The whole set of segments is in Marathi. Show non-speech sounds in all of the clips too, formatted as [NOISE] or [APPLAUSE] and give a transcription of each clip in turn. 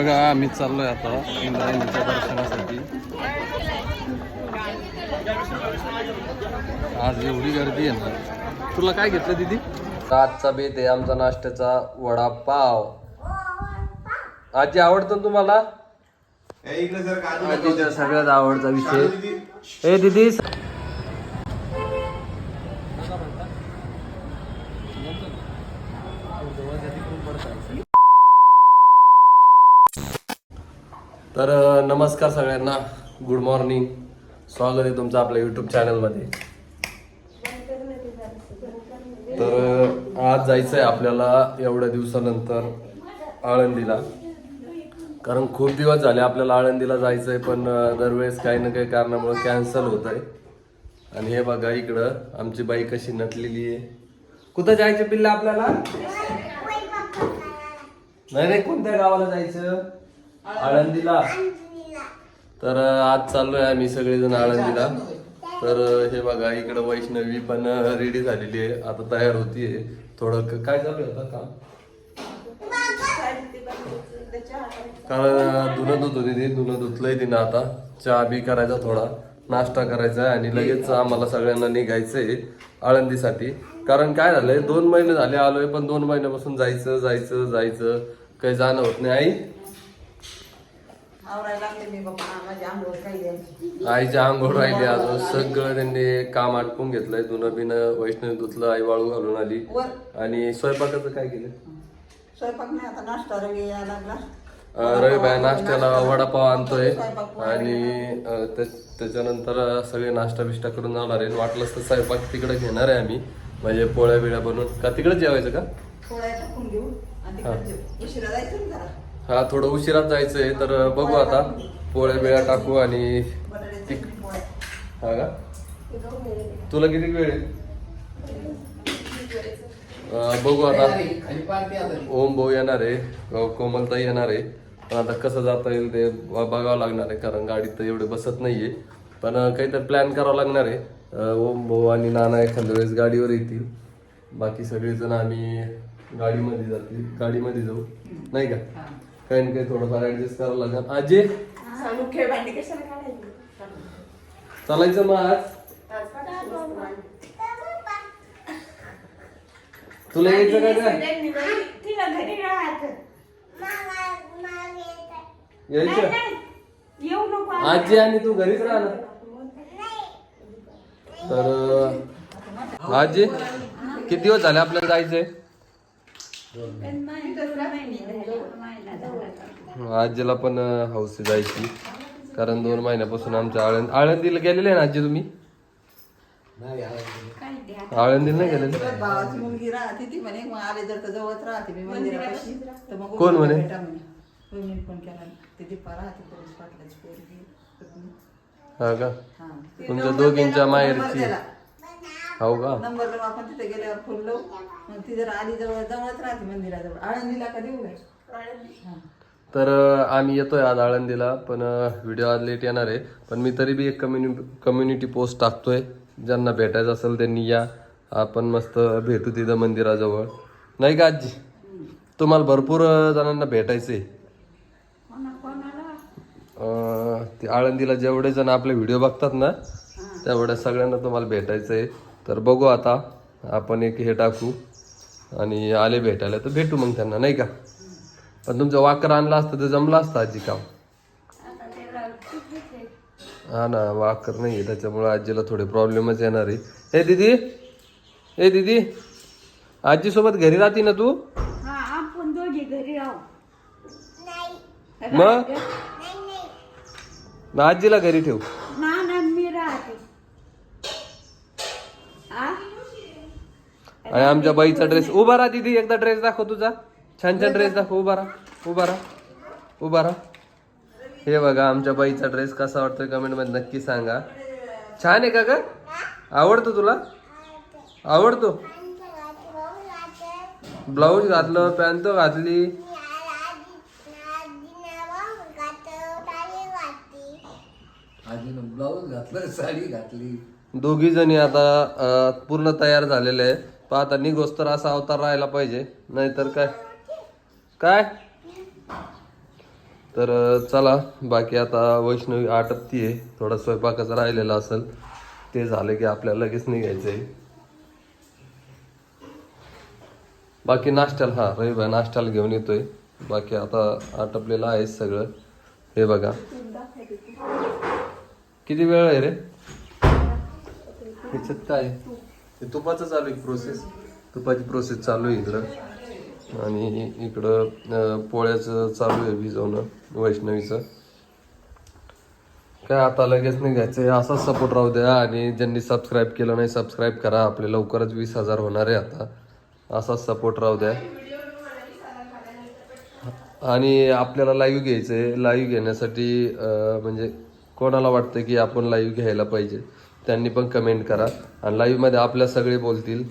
बघा आम्ही चाललोय आता इंद्रायणीच्या दर्शनासाठी. आज एवढी गर्दी आहे ना. तुला काय घेतलं दिदी? आजचा बेत आहे आमचा नाश्त्याचा वडापाव. आजी आवडतो ना तुम्हाला? इकडे जर काजू आजीचा सगळ्यात आवडता विषय. ए दिदी तर नमस्कार सगळ्यांना. गुड मॉर्निंग स्वागत आहे तुमचं आपल्या युट्यूब चॅनलमध्ये तर आज जायचं आहे आपल्याला एवढ्या दिवसानंतर आळंदीला. कारण खूप दिवस झाले आपल्याला आळंदीला जायचंय पण दरवेळेस काही ना काही कारणामुळे कॅन्सल होत आहे आणि हे बघा इकडं आमची बाई कशी नटलेली आहे. कुठं जायचं पिल्ला आपल्याला? नाही नाही कोणत्या गावाला जायचं? आळंदीला. तर आज चाललोय आम्ही सगळेजण आळंदीला. तर हे बघा इकडं वैष्णवी पण रेडी झालेली आहे. आता तयार होतीये. थोडं काय चालू आहे आता काम? कारण अ, धुणं धुत होती ती. धुणं धुतलंय तिनं आता. चहा बी करायचा थोडा. नाश्ता करायचा आहे आणि लगेच आम्हाला सगळ्यांना निघायचंय आळंदीसाठी. कारण काय झालंय? दोन महिने झाले आलोय पण दोन महिन्यापासून जायचं जायचं जायचं. काही जाणं होत नाही. आई माझी आंघोळ राहिली अजून. सगळं त्यांनी काम आटपून घेतलंय. धुणं बिनं वैष्णवी धुतलं आई वाळू घालून आली. आणि स्वयंपाकाचं काय केलं? स्वयंपाक नाही आता नाश्ता रवी लागला. रविबाई नाश्त्याला वडापाव आणतोय. आणि त्याच्यानंतर सगळे नाश्ता बिष्टा करून जाणार आहे वाटलंच तर स्वयंपाक तिकडे घेणार आहे आम्ही. म्हणजे पोळ्या बिळ्या बनवून. का तिकडे जेवायचं का? पोळ्या घेऊ हा थोडं उशिराच जायचंय तर बघू आता. पोळ्या बिळ्या टाकू आणि हा का? तुला किती वेळ आहे? बघू आता. ओम भाऊ येणार आहे. कोमलताई येणार आहे. पण आता कसं जाता येईल ते ब- बघावं लागणार आहे कारण गाडीत तर एवढे बसत नाहीये. पण काहीतरी प्लॅन करावा लागणार आहे. ओम भाऊ आणि नाना एखाद्या वेळेस गाडीवर येतील. बाकी सगळेजण आम्ही गाडीमध्ये जातील. गाडीमध्ये जाऊ. नाही का? काही ना काही थोडंफार ऍडजस्ट करावं लागणार आजी? मुख्य भांडी कशाला काढायची चालायचं मग आज? तुला यायचं का काय तिला घरी राहत. यायचं? येऊ नको आजी. आणि तू घरीच राहा ना तर आजी किती दिवस झाले आपल्याला जायचंय? आजीला पण हौस जायची. कारण दोन महिन्यापासून आमच्या आळंद आळंदीला गेलेले आहे ना आजी तुम्ही? आळंदीला. नाही गेलेले? कोण म्हणे? हा का? हा. तुमच्या दोघींच्या माहेरची. हो का? नंबर लावून आपण तिथे गेल्यावर फोन लावू. मग ती जर आली जवळ जवळच राहते मंदिराजवळ. आळंदीला का देऊ काय? हा. तर अं, आम्ही येतोय आज आळंदीला पण व्हिडिओ आज लेट येणार आहे. पण मी तरी बी एक कम्युनि कम्युनिटी पोस्ट टाकतोय. ज्यांना भेटायचं असेल त्यांनी या. आपण मस्त भेटू तिथं मंदिराजवळ. नाही का आजी? तुम्हाला भरपूर अं, जणांना भेटायचंय. अं, ते आळंदीला जेवढे जण आपले व्हिडिओ बघतात ना तेवढ्या सगळ्यांना तुम्हाला भेटायचंय. तर बघू आता. आपण एक हे टाकू आणि आले भेटायला. तर भेटू मग त्यांना नाही का? पण तुमचं वाकर आणलं असतं तर जमलं असतं आजी काम. हा ना वाकर नाही त्याच्यामुळे आजीला थोडे प्रॉब्लेमच येणार आहे. ए दीदी ए दीदी आजी सोबत घरी राहते ना तू? हा आपण दोघी घरी राहू. मग? मग आजीला घरी ठेव. आणि आमच्या बाईचा ड्रेस उभा राहा दीदी एकदा ड्रेस दाखव तुझा. छान छान ड्रेस दाखव उभा राहा उभा राहा उभा राहा. हे बघा आमच्या बाईचा ड्रेस कसा वाटतोय कमेंटमध्ये नक्की सांगा. छान आहे का ग? आवडतो तुला? आवडतो? ब्लाऊज घातलं पॅन्ट घातली. ब्लाऊज घातलं साडी घातली. दोघी जणी आता पूर्ण तयार झालेले आहे पण आता निघोस तर असा अवतार राहायला पाहिजे. नाहीतर काय? काय? तर चला बाकी आता वैष्णवी आटपती आहे थोडा स्वयंपाकाचा राहिलेला असेल. ते झालं की आपल्याला लगेच निघायचं आहे बाकी नाश्त्याला हा रविवार नाश्त्याला घेऊन येतोय. बाकी आता आटपलेलं आहे सगळं. हे बघा. किती वेळ आहे रे? ह्याच्यात काय? हे तुपाचं चालू आहे प्रोसेस तुपाची प्रोसेस चालू आहे इकडं. आणि इकडं पोळ्याचं चालू आहे भिजवणं वैष्णवीचं. काय आता लगेच नाही घ्यायचं असाच सपोर्ट राहू द्या आणि ज्यांनी सबस्क्राईब केलं नाही सबस्क्राईब करा. आपले लवकरच वीस हजार होणार आहे आता. असाच सपोर्ट राहू द्या. आणि आपल्याला लाईव्ह घ्यायचं आहे लाईव्ह घेण्यासाठी म्हणजे कोणाला वाटतं की आपण लाईव्ह घ्यायला पाहिजे? त्यांनी पण कमेंट करा. आणि लाईव्हमध्ये आपल्या सगळे बोलतील.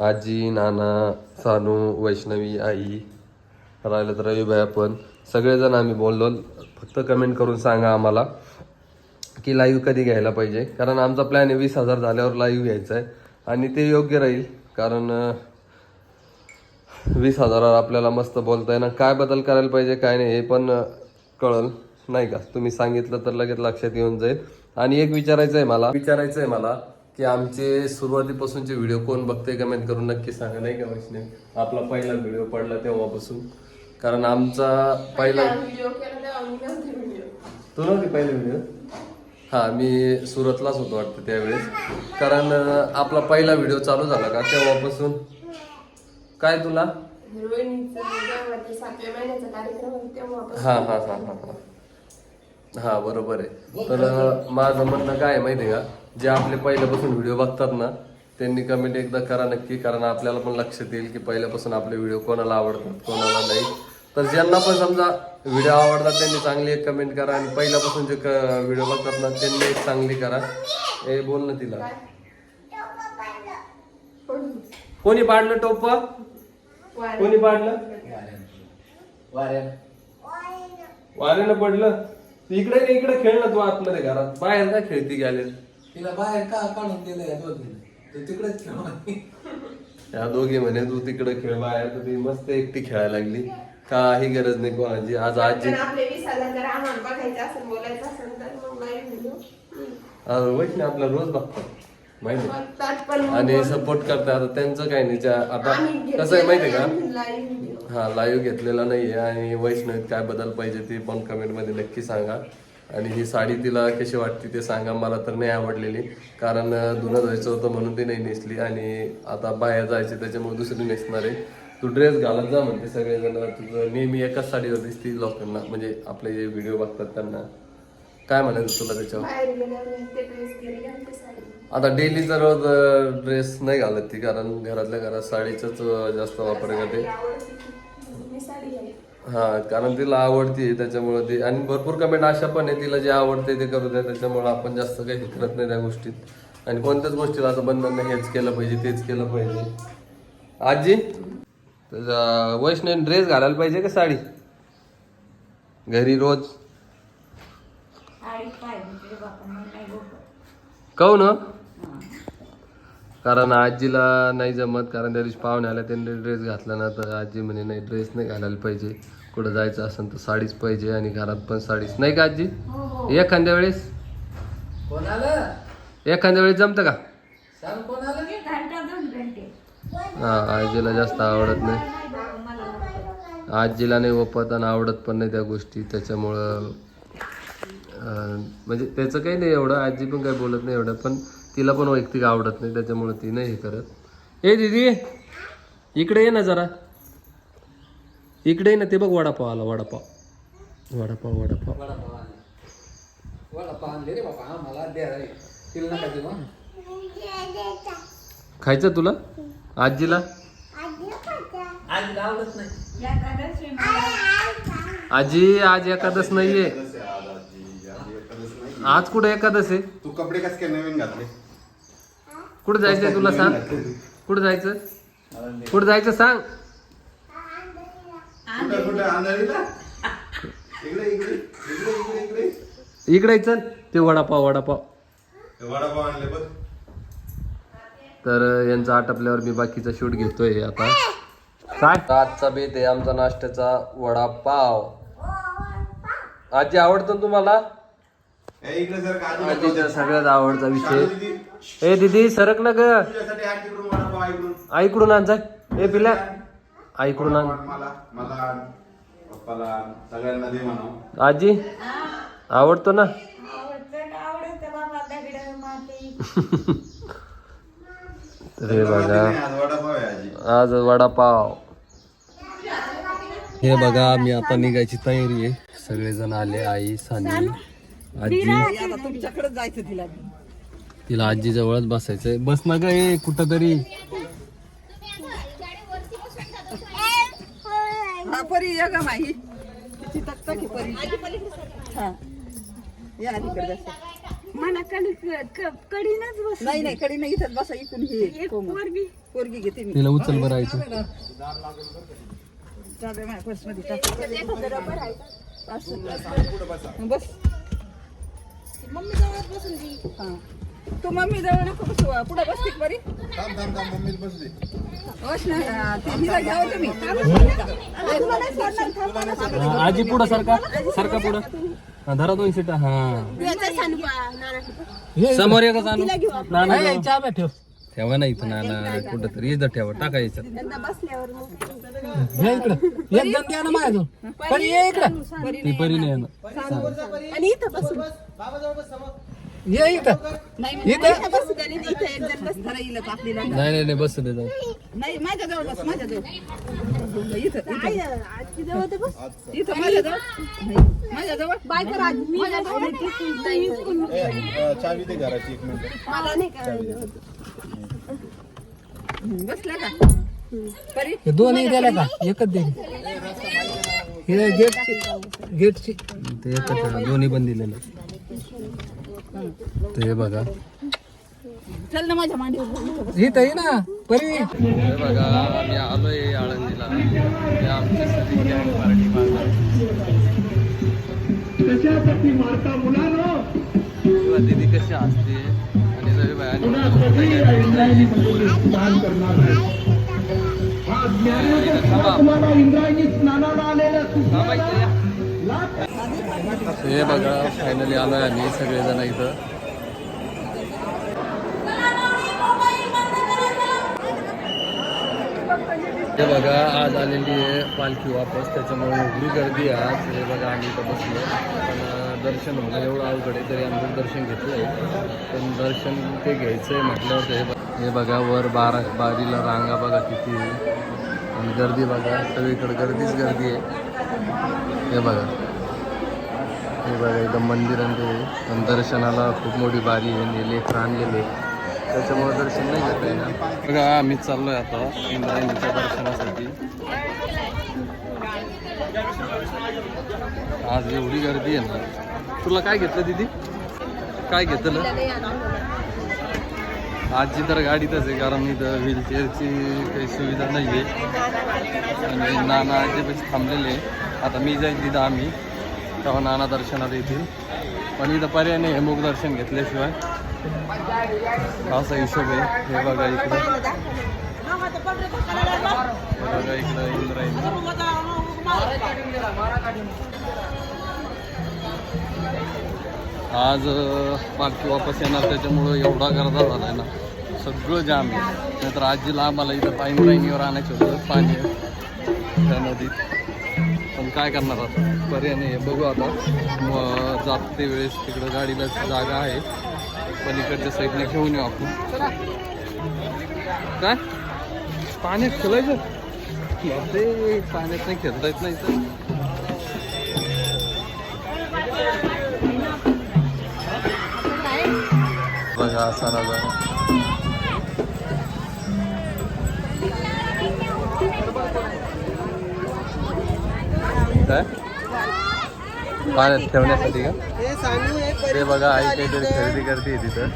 आजी नाना सानू वैष्णवी आई. राहिलं तर रविभाई आपण. सगळेजण आम्ही बोललो. फक्त कमेंट करून सांगा आम्हाला की लाईव्ह कधी घ्यायला पाहिजे. कारण आमचा प्लॅन आहे वीस हजार झाल्यावर लाईव्ह घ्यायचा आहे आणि ते योग्य राहील. कारण वीस हजारावर आपल्याला मस्त बोलता येणार काय बदल करायला पाहिजे काय नाही हे पण कळल. नाही का? तुम्ही सांगितलं तर लगेच लक्षात येऊन जाईल. आणि एक विचारायचं आहे मला. विचारायचं आहे मला की आमचे सुरुवातीपासूनचे व्हिडिओ कोण बघते कमेंट करून नक्की सांगा नाही का वैष्णव? आपला पहिला व्हिडिओ पडला तेव्हापासून. कारण आमचा पहिला तू नव्हती पहिले व्हिडिओ? हा मी सुरतलाच होतो वाटतं त्यावेळेस. कारण आपला पहिला व्हिडिओ चालू झाला का तेव्हापासून? काय तुला? हा हा हा हा हा. हा बरोबर आहे. तर माझं म्हणणं काय माहिती आहे का? जे आपले पहिल्यापासून व्हिडिओ बघतात ना त्यांनी कमेंट एकदा करा नक्की कारण आपल्याला पण लक्षात येईल की पहिल्यापासून आपले व्हिडिओ कोणाला आवडतात कोणाला नाही. तर ज्यांना पण समजा व्हिडिओ आवडतात त्यांनी चांगली एक कमेंट करा आणि पहिल्यापासून जे व्हिडिओ बघतात ना त्यांनी एक चांगली करा. हे बोल ना तिला. कोणी पाडलं टोप? कोणी पाडलं? वाऱ्यानं पडलं. इकडे इकडे खेळ ना तू आतमध्ये घरात. बाहेर काय खेळती गेले तिला बाहेर का काढून दिलं या दोघीने? ते तिकडेच खेळ या दोघे म्हणे तू तिकडे खेळ बाहेर तर ती मस्त एकटी खेळायला लागली. काही गरज नाही कोणाची. आज आजी तर आपले वीस हजार जर आम्हाला बघायचं असेल बोलायचं असेल तर मग लाईव्ह व्हिडिओ आज वैष्णव आपला रोज बघतात माहिती आणि सपोर्ट करतात. आता त्यांचं काय नाही. आता कसं आहे माहितीये का? हा लाईव्ह घेतलेला नाहीये. आणि वैष्णवीत काय बदल पाहिजे ते पण कमेंटमध्ये नक्की सांगा. आणि ही साडी तिला कशी वाटते ते सांगा मला तर नाही आवडलेली. कारण धुणं धुवायचं होतं म्हणून ती नाही नेसली आणि आता बाहेर जायचे त्याच्यामुळे दुसरी नेसणार आहे. तू ड्रेस घालत जा म्हणते सगळेजण. तुझं नेहमी एकाच साडीवर दिसती लोकांना. म्हणजे आपले जे व्हिडिओ बघतात त्यांना. काय म्हणायचं तुला त्याच्यावर? आता डेली जर ड्रेस नाही घालत ती कारण घरातल्या घरात साडीचाच जास्त वापर करते. हा कारण तिला आवडते त्याच्यामुळे ते आणि भरपूर कमेंट अशा पण आहे तिला जे आवडते ते करू द्या त्याच्यामुळे आपण जास्त काही हे करत नाही त्या गोष्टीत. आणि कोणत्याच गोष्टीला असं बंधन नाही हेच केलं पाहिजे तेच केलं पाहिजे. आजी? तुझा वैष्णव ड्रेस घालायला पाहिजे का साडी? घरी रोज? साडी पाहिजे रे बापा मला नाही गोपत काहून हो? कारण आजीला नाही जमत कारण त्या दिवशी पाहुणे आल्या त्यांनी ड्रेस घातला ना तर आजी म्हणे नाही ड्रेस नाही घालायला पाहिजे. कुठं जायचं असेल तर साडीच पाहिजे आणि घरात पण साडीच. नाही का आजी? एखाद्या वेळेस? कोण आलं एखाद्या वेळेस जमतं का? सांग कोण आलं एक घंटा दोन घंटे. हा आजीला जास्त आवडत नाही. आजीला नाही ओपत आणि आवडत पण नाही त्या गोष्टी. त्याच्यामुळं म्हणजे त्याचं काही नाही एवढं. आजी पण काही बोलत नाही एवढं. पण तिला पण वैयक्तिक आवडत नाही. त्याच्यामुळे ती नाही हे करत. ए दीदी इकडे ये ना जरा. इकडे ना ते बघ वडापाव आला वडापाव. वडापाव वडापाव. वडापाव आणले वडापाव आणले रे बाबा आम्हाला द्या रे. तिला नका देऊ हं. खायचं तुला? आजीला? आवडत नाही. आजी आज एकादश नाहीये. आज कुठं एकादश आहे? तू कपडे कस काय नवीन घातले? कुठं जायचंय तुला सांग? कुठं जायचं? कुठं जायचं सांग? कुठं कुठं आंधळीला? इकडे इकडे इकडे इकडे इकडे. इकडे चल. ते वडापाव वडापाव. हे वडापाव आणले बघ. तर यांचं आटपल्यावर मी बाकीचा शूट घेतोय आता. काय? आजचा बेत आहे आमचा नाश्त्याचा वडापाव. आजी आवडतं ना तुम्हाला? इकडे सर आजीचा सगळ्यात आवडता विषय. ए दीदी सरक ना ग. तुझ्यासाठी तिकडून वडापाव ऐकडून आईकडून आण ए पिल्या. आईकडून आण. मला मला आण, पप्पाला आण, सगळ्यांना दे आजी? आवडतो ना? आवडतं आवडतं बाबा दगड माती. तर [LAUGHS] हे बघा. आज वडापाव आहे आजी. आज वडापाव. हे बघा मी आता निघायची तयारी आहे. सगळेजण आले आई सानी आजी. आता तुमच्याकडे जायचं तिला. तिला आजी जवळच बसायचंय. बस ना ग ए कुठं तरी हा परी ये ग माही. तिची परी. हा. या अलीकडे. मला कडी कडीनच बस नाही नाही कडी नाही इथं बसा इकून हे. कोमल. पोरगी. घेते मी. तिला उचल बरं आईचं. चालू माझ्या टाक. बस मम्मी जवळ बसून हा. तू मम्मी जवळ नको बसू पुढे बसते बरी? थांब थांब थांब बसू दे बस ना हिला घ्यावं तुम्ही. हा, आजी पुढं सरका सरका पुढं. धरा दोन सीट हा. समोर एकच आणू नाना ठेव. ठेवा नाही इथं नाना कुठं तरी इथं ठेवा टाका याच्यात ती परी नाही. नाही इथं बसू द्या, नाही, इथं एक जण बस धरा हिला आपलीला नाही नाही नाही बस दे जाऊ. नाही बस इथं इथं. नाही, चावी दे घराची एक मिनिट. बसला का? परी दोन्ही दिल्या का? एकच दिली हे गेटची गेटची ते एकच आहे, दोन्ही पण दिलेलं. ते बघा. चल ना माझ्या मांडीवर आहे ना परी. हे बघा आम्ही आलोय आळंदीला. ते आमची सगळी gang मराठी माणसं. तेव्हा दीदी कशी असते आणि रवी भाई हे बघा फायनली आलोय आम्ही सगळेजण इथं. हे बघा आज आलेली आहे पालखी वापस. त्याच्यामुळे एवढी गर्दी आहे आज. हे बघा आम्ही इथं बसलो पण दर्शन होणं एवढं अवघड आहे तरी आम्ही दर्शन घेतलंय. पण दर्शन ते घ्यायचं आहे म्हटल्यावर ते हे बघा वर बारा बारीला रांगा बघा किती आहे. आणि गर्दी बघा सगळीकडे गर्दीच गर्दी आहे. हे बघा. हे बघा एकदम मंदिर आणि दर्शनाला खूप मोठी बारी आहे. नेले लेकर आणलेले त्याच्यामुळे दर्शन नाही घेता येणार. बघा आम्ही चाललोय आता इंद्रायणीच्या दर्शनासाठी. आज एवढी गर्दी आहे ना. तुला काय घेतलं दिदी? काय घेतलं? आजची तर गाडीतच आहे कारण इथं व्हीलचेअरची काही सुविधा नाही आहे आणि नाना पैसे थांबलेले आहे. आता मी जाईल तिथं आम्ही. तेव्हा नाना दर्शनात येतील. पण इथं पर्याय नाही आहे दर्शन घेतल्याशिवाय. असा हिशोब आहे. हे बघा इकडं. बघा इकडं इंद्रायणी आज पालखी वापस येणार. त्याच्यामुळं एवढा गर्दा झालाय ना. सगळं जाम आहे. नाहीतर आजीला आम्हाला इथं पाईन राईनीवर आणायचं होतं. पाणी आहे. त्या नदीत. पण काय करणार आता? पर्याय नाही आहे बघू आता. मग जाते वेळेस तिकडं गाडीला जागा आहे. पण इकडच्या साईडने घेऊन येऊ आपण. काय? पाण्यात खेळायचं? ते पाण्यात नाही खेळता येत नाही तर बघा असा नजारा काय पाण्यात ठेवण्यासाठी का? ते बघा आई काहीतरी खरेदी करते तिथं.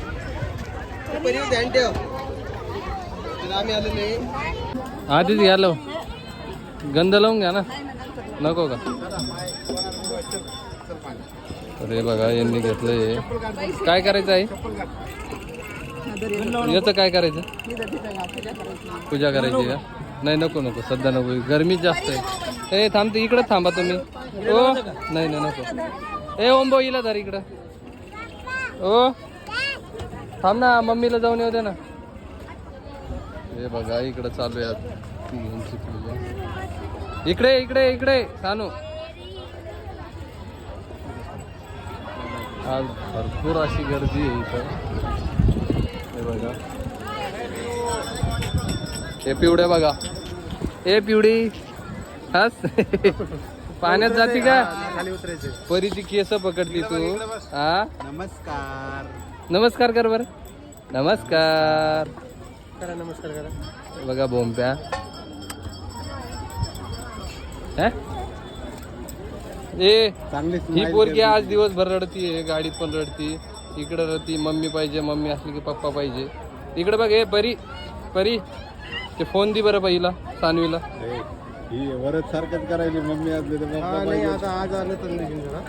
हा तिथे घ्या लाव गंध लावून घ्या ना. नको का? अरे बघा यांनी घेतलंय काय करायचं आहे याचं काय करायचं? पूजा करायची का? नाही नको नको. सध्या नको. गरमी जास्त आहे. ए थांब इकडं थांबा तुम्ही. ओ नाही नाही नको. ए ओम भाऊ इला धर इकडं. ओ थांब ना मम्मीला जाऊन येऊ दे ना. हे बघा इकडं चालू आहे. इकडे इकडे इकडे सानू. आज भरपूर अशी गर्दी आहे इथं. हे बघा. हे पिवड्या बघा. ए पिवडी. हस. पाण्यात जाती का? खाली उतरायचे. परीची केस पकडली तू. हा नमस्कार. नमस्कार कर बर. नमस्कार. करा नमस्कार करा. बघा बोंब्या. हे? ए चांगली ही पोरगी आज दिवसभर रडती गाडीत पण रडती. इकडे रडती मम्मी पाहिजे मम्मी असली की पप्पा पाहिजे. इकडे बघ ए परी परी. ते फोन दे बरं पहिला सानवीला. ही वरच सारखंच करायची. मम्मी असली तर नाही आता आज आलं तर नाही जरा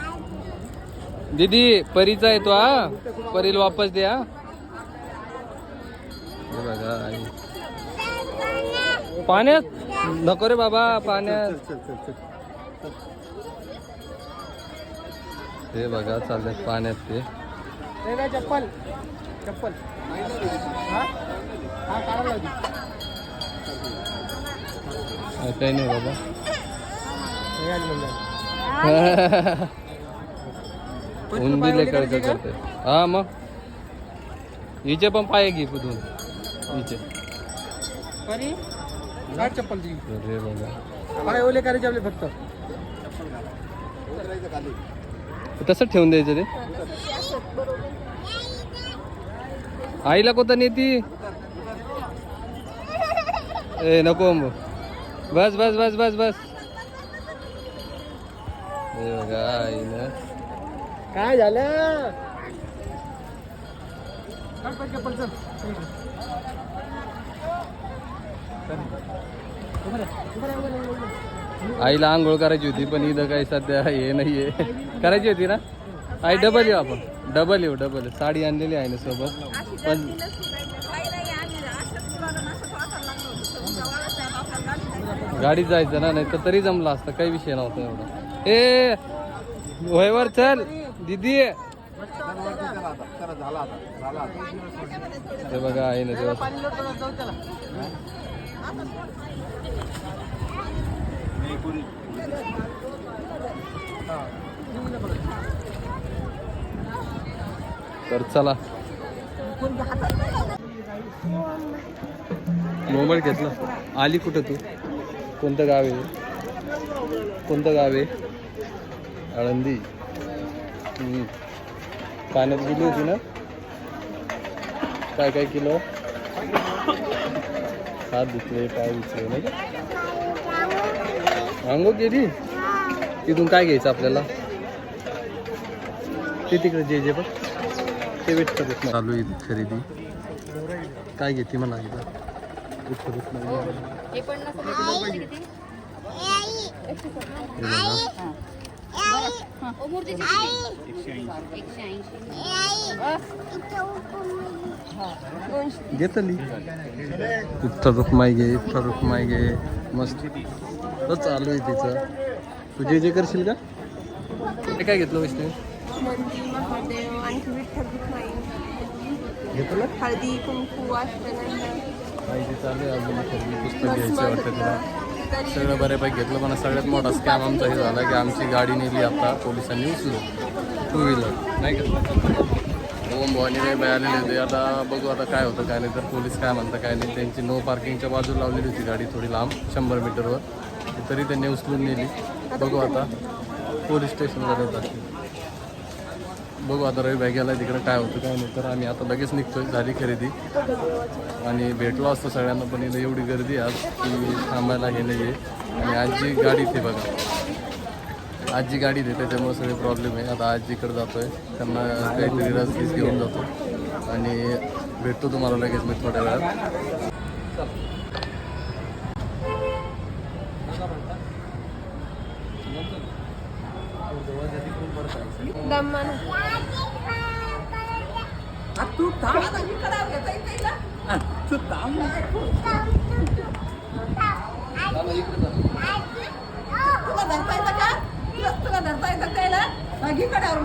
दीदी परीचा आहे तो हा? परीला वापस द्या हे? बघा आई. पाण्यात? नको रे बाबा पाण्यात. चल चल चल हे बघा चाललंय पाण्यात ते. चप्पल. चप्पल. हा, काही नाही बाबा उंदीले कळतं करते हा मग हिचे पण पाय घे कुठून हिचे चप्पल अरे बघा पाय ओले करायचे आपले फक्त। तसं ठेवून द्यायचं ते आईला कोणता नेती? ए नको अंबू. बस बस बस बस बस. हे बघा आईनं. काय झालं? आईला आंघोळ करायची होती पण इथं काही सध्या हे नाहीये. करायची होती ना? आई डबल येऊ आपण. डबल येऊ डबल साडी आणलेली आहे ना सोबत. पण गाडी जायचं ना नाही तर तरी जमलं असतं काही विषय नव्हता एवढा. ए वयवर चल. दिदी. ते बघा आहे ना तेव्हा तर चला. मोबाईल घेतला. आली कुठं तू? कोणतं गाव आहे? कोणतं गाव आहे? आळंदी. पाण्यात गेली होती ना? काय काय किलो? हात धुतले पाय धुतले नाही का? अंगो गेली तिथून काय घ्यायचं आपल्याला? ते तिकडे जे जे बघ ते भेट करत चालू आहे खरेदी. काय घेते म्हणा एकदा इथं नाही. हे बघा. घेतली इथं रुक्माई घे इथं रुक्माई घे मस्त चालू आहे तिचं तू जे जे करशील का ते काय घेतलं वैष्णवी घेतलं हळदी कुंकू माहिती चालू आहे अजून खरेदी पुस्तक घ्यायचं वाटतं तुला. सगळं बऱ्यापैकी घेतलं. पण सगळ्यात मोठा स्कॅम आमचा हे झाला की आमची गाडी नेली आता पोलिसांनी उचलून. टू व्हीलर नाही का? ओम काही बाय आलेले होते. आता बघू आता काय होतं काय नाही. तर पोलीस काय म्हणतं काय नाही. त्यांची नो पार्किंगच्या बाजूला लावलेली होती गाडी थोडी लांब शंभर मीटरवर तरी त्यांनी उचलून नेली. बघू आता. पोलीस स्टेशनला देतात बघू आता रवी भाई गेला तिकडे काय होतं काय नाही. तर आम्ही आता लगेच निघतोय झाली खरेदी. आणि भेटलो असतो सगळ्यांना पण इथं एवढी गर्दी आज की थांबायला हे नाही आहे आणि आजी गाडी ते बघा. आजी गाडी देते त्याच्यामुळे सगळे प्रॉब्लेम आहे. आता आजीकडे जातोय. त्यांना काहीतरी रसगीस घेऊन जातो. आणि भेटतो तुम्हाला लगेच मी थोड्या वेळात. दमन तुला धरता येतं का तुला धरता येतं त्याला घे कडावर